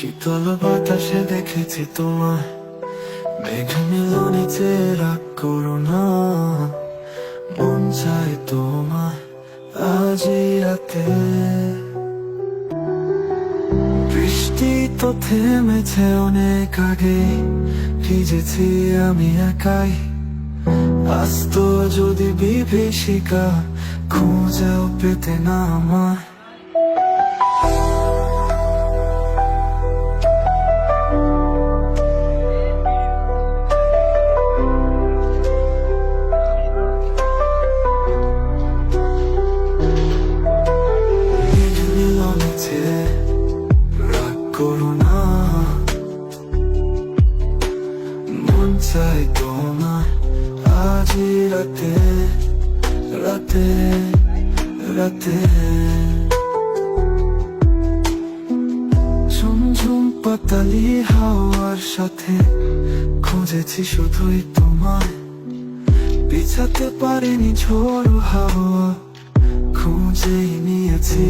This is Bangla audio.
শীতল বাতাসে দেখেছি তোমায়। মেঘ রাগ করো না। মন চায় তোমায় আজই রাতে। বৃষ্টি তো থেমেছে অনেক আগে, ভিজেছি আমি একাই। আস্ত যদি বিভীষিকা খুঁজেও পেতে না আমায় রাগ করো তোমার পাতালি হাওয়ার সাথে খুঁজেছি শুধুই তোমায়। বিছাতে পারিনি ঝোড়ো হাওয়া, খুঁজেই নিয়েছি